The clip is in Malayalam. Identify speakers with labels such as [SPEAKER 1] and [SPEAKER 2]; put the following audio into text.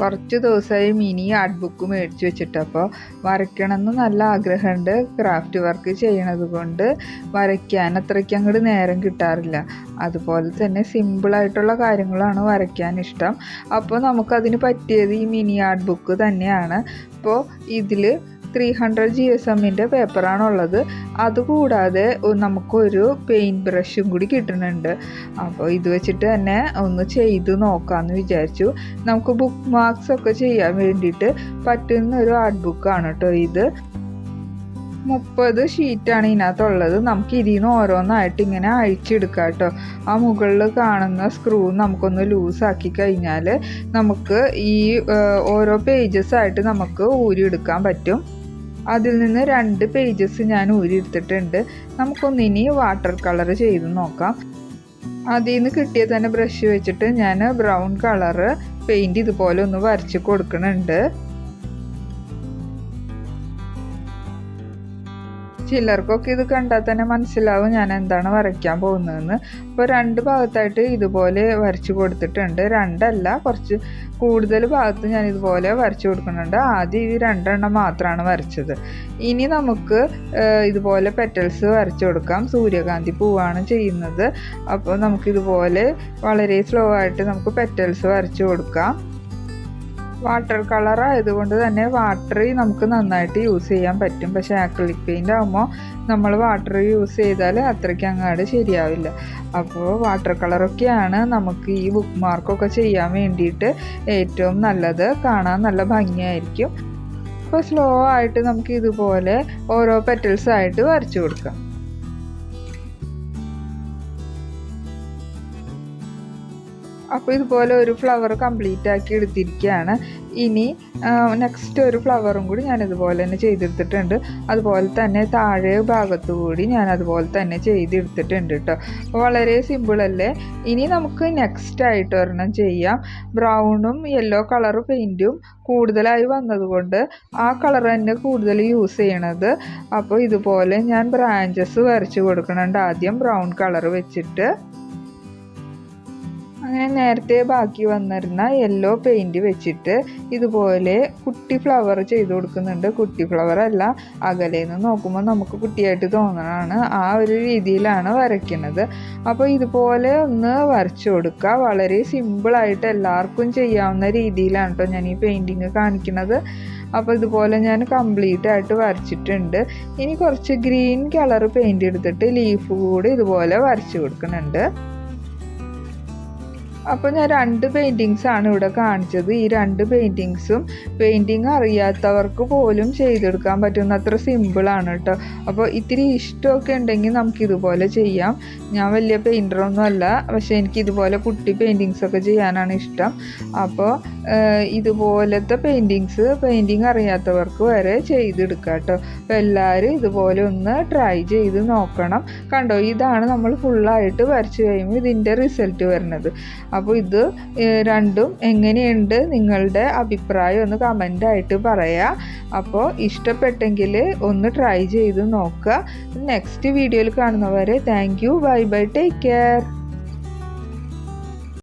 [SPEAKER 1] കുറച്ച് ദിവസമായി മിനി ആർട്ട് ബുക്ക് മേടിച്ച് വെച്ചിട്ട് അപ്പോൾ വരയ്ക്കണമെന്ന് നല്ല ആഗ്രഹമുണ്ട് ക്രാഫ്റ്റ് വർക്ക് ചെയ്യണത് കൊണ്ട്. വരയ്ക്കാൻ അത്രയ്ക്ക് അങ്ങോട്ട് നേരം കിട്ടാറില്ല. അതുപോലെ തന്നെ സിമ്പിളായിട്ടുള്ള കാര്യങ്ങളാണ് വരയ്ക്കാൻ ഇഷ്ടം. അപ്പോൾ നമുക്കതിന് പറ്റിയത് ഈ മിനി ആർട്ട് ബുക്ക് തന്നെയാണ്. അപ്പോൾ ഇതിൽ ത്രീ ഹൺഡ്രഡ് ജി എസ് എമ്മിന്റെ പേപ്പറാണുള്ളത് അതുകൂടാതെ നമുക്കൊരു പെയിന്റ് ബ്രഷും കൂടി കിട്ടുന്നുണ്ട്. അപ്പോൾ ഇത് വെച്ചിട്ട് തന്നെ ഒന്ന് ചെയ്ത് നോക്കാമെന്ന് വിചാരിച്ചു. നമുക്ക് ബുക്ക് മാർക്സ് ഒക്കെ ചെയ്യാൻ വേണ്ടിയിട്ട് പറ്റുന്ന ഒരു ആർട്ട് ബുക്കാണ് കേട്ടോ ഇത്. മുപ്പത് ഷീറ്റാണ് ഇതിനകത്തുള്ളത്. നമുക്ക് ഇതിൽ നിന്ന് ഓരോന്നായിട്ട് ഇങ്ങനെ അഴിച്ചെടുക്കാം കേട്ടോ ആ മുകളിൽ കാണുന്ന സ്ക്രൂ നമുക്കൊന്ന് ലൂസാക്കി കഴിഞ്ഞാൽ നമുക്ക് ഈ ഓരോ പേജസ് ആയിട്ട് നമുക്ക് ഊരി എടുക്കാൻ പറ്റും. അതിൽ നിന്ന് രണ്ട് പേജസ് ഞാൻ ഊരിയെടുത്തിട്ടുണ്ട്. നമുക്കൊന്നിനി വാട്ടർ കളർ ചെയ്ത് നോക്കാം. അതിൽ നിന്ന് കിട്ടിയ തന്നെ ബ്രഷ് വെച്ചിട്ട് ഞാൻ ബ്രൗൺ കളറ് പെയിന്റ് ഇതുപോലെ ഒന്ന് വരച്ച് കൊടുക്കുന്നുണ്ട്. ചിലർക്കൊക്കെ ഇത് കണ്ടാൽ തന്നെ മനസ്സിലാവും ഞാൻ എന്താണ് വരയ്ക്കാൻ പോകുന്നതെന്ന്. അപ്പോൾ രണ്ട് ഭാഗത്തായിട്ട് ഇതുപോലെ വരച്ചു കൊടുത്തിട്ടുണ്ട്. രണ്ടല്ല കുറച്ച് കൂടുതൽ ഭാഗത്ത് ഞാൻ ഇതുപോലെ വരച്ചു കൊടുക്കുന്നുണ്ട്. ആദ്യം ഈ രണ്ടെണ്ണം മാത്രമാണ് വരച്ചത്. ഇനി നമുക്ക് ഇതുപോലെ പെറ്റൽസ് വരച്ചു കൊടുക്കാം. സൂര്യകാന്തി പൂവാണ് ചെയ്യുന്നത്. അപ്പോൾ നമുക്കിതുപോലെ വളരെ സ്ലോ ആയിട്ട് നമുക്ക് പെറ്റൽസ് വരച്ചു കൊടുക്കാം. വാട്ടർ കളർ ആയതുകൊണ്ട് തന്നെ വാട്ടറി നമുക്ക് നന്നായിട്ട് യൂസ് ചെയ്യാൻ പറ്റും. പക്ഷേ ആക്രിലിക് പെയിന്റ് ആകുമ്പോൾ നമ്മൾ വാട്ടർ യൂസ് ചെയ്താൽ അത്രയ്ക്ക് അങ്ങാട് ശരിയാവില്ല. അപ്പോൾ വാട്ടർ കളറൊക്കെയാണ് നമുക്ക് ഈ ബുക്ക് മാർക്കൊക്കെ ചെയ്യാൻ വേണ്ടിയിട്ട് ഏറ്റവും നല്ലത്. കാണാൻ നല്ല ഭംഗിയായിരിക്കും. അപ്പോൾ സ്ലോ ആയിട്ട് നമുക്ക് ഇതുപോലെ ഓരോ പെറ്റൽസ് ആയിട്ട് വരച്ചു കൊടുക്കാം. അപ്പോൾ ഇതുപോലെ ഒരു ഫ്ലവർ കംപ്ലീറ്റ് ആക്കി എടുത്തിരിക്കുകയാണ് ഇനി നെക്സ്റ്റ് ഒരു ഫ്ലവറും കൂടി ഞാൻ ഇതുപോലെ തന്നെ ചെയ്തെടുത്തിട്ടുണ്ട്. അതുപോലെ തന്നെ താഴെ ഭാഗത്തു കൂടി ഞാൻ അതുപോലെ തന്നെ ചെയ്തെടുത്തിട്ടുണ്ട് കേട്ടോ അപ്പോൾ വളരെ സിമ്പിളല്ലേ ഇനി നമുക്ക് നെക്സ്റ്റ് ആയിട്ട് ഒരെണ്ണം ചെയ്യാം. ബ്രൗണും യെല്ലോ കളർ പെയിന്റും കൂടുതലായി വന്നതുകൊണ്ട് ആ കളർ തന്നെ കൂടുതൽ യൂസ് ചെയ്യണത്. അപ്പോൾ ഇതുപോലെ ഞാൻ ബ്രാഞ്ചസ് വരച്ച് കൊടുക്കുന്നുണ്ട് ആദ്യം ബ്രൗൺ കളർ വെച്ചിട്ട്. അങ്ങനെ നേരത്തെ ബാക്കി വന്നിരുന്ന യെല്ലോ പെയിന്റ് വെച്ചിട്ട് ഇതുപോലെ കുട്ടി ഫ്ലവർ ചെയ്ത് കൊടുക്കുന്നുണ്ട്. കുട്ടി ഫ്ലവർ അല്ല അകലെ നിന്ന് നോക്കുമ്പോൾ നമുക്ക് കുട്ടിയായിട്ട് തോന്നണതാണ്. ആ ഒരു രീതിയിലാണ് വരയ്ക്കുന്നത്. അപ്പോൾ ഇതുപോലെ ഒന്ന് വരച്ചു കൊടുക്കുക. വളരെ സിമ്പിളായിട്ട് എല്ലാവർക്കും ചെയ്യാവുന്ന രീതിയിലാണ് കേട്ടോ ഞാൻ ഈ പെയിന്റിങ് കാണിക്കുന്നത്. അപ്പോൾ ഇതുപോലെ ഞാൻ കംപ്ലീറ്റ് ആയിട്ട് വരച്ചിട്ടുണ്ട്. ഇനി കുറച്ച് ഗ്രീൻ കളർ പെയിന്റ് എടുത്തിട്ട് ലീഫ് കൂടി ഇതുപോലെ വരച്ചു കൊടുക്കുന്നുണ്ട്. അപ്പോൾ ഞാൻ രണ്ട് പെയിന്റിങ്സ് ആണ് ഇവിടെ കാണിച്ചത്. ഈ രണ്ട് പെയിന്റിങ്സും പെയിന്റിങ് അറിയാത്തവർക്ക് പോലും ചെയ്തെടുക്കാൻ പറ്റുന്ന അത്ര സിമ്പിളാണ് കേട്ടോ. അപ്പോൾ ഇത്തിരി ഇഷ്ടമൊക്കെ ഉണ്ടെങ്കിൽ നമുക്ക് ഇതുപോലെ ചെയ്യാം. ഞാൻ വലിയ പെയിന്ററൊന്നും അല്ല പക്ഷേ എനിക്ക് ഇതുപോലെ കുട്ടി പെയിന്റിങ്സ് ഒക്കെ ചെയ്യാനാണ് ഇഷ്ടം. അപ്പോൾ ഇതുപോലത്തെ പെയിന്റിങ്സ് പെയിന്റിങ് അറിയാത്തവർക്ക് വരെ ചെയ്തെടുക്കാം കേട്ടോ അപ്പോൾ എല്ലാവരും ഇതുപോലെ ഒന്ന് ട്രൈ ചെയ്ത് നോക്കണം. കണ്ടോ ഇതാണ് നമ്മൾ ഫുള്ളായിട്ട് വരച്ച് കഴിയുമ്പോൾ ഇതിന്റെ റിസൾട്ട് വരുന്നത്. അപ്പോൾ ഇത് രണ്ടും എങ്ങനെയുണ്ട് നിങ്ങളുടെ അഭിപ്രായം ഒന്ന് കമന്റായിട്ട് പറയാം. അപ്പോൾ ഇഷ്ടപ്പെട്ടെങ്കിൽ ഒന്ന് ട്രൈ ചെയ്ത് നോക്കുക. നെക്സ്റ്റ് വീഡിയോയിൽ കാണുന്നവരെ thank you bye bye take care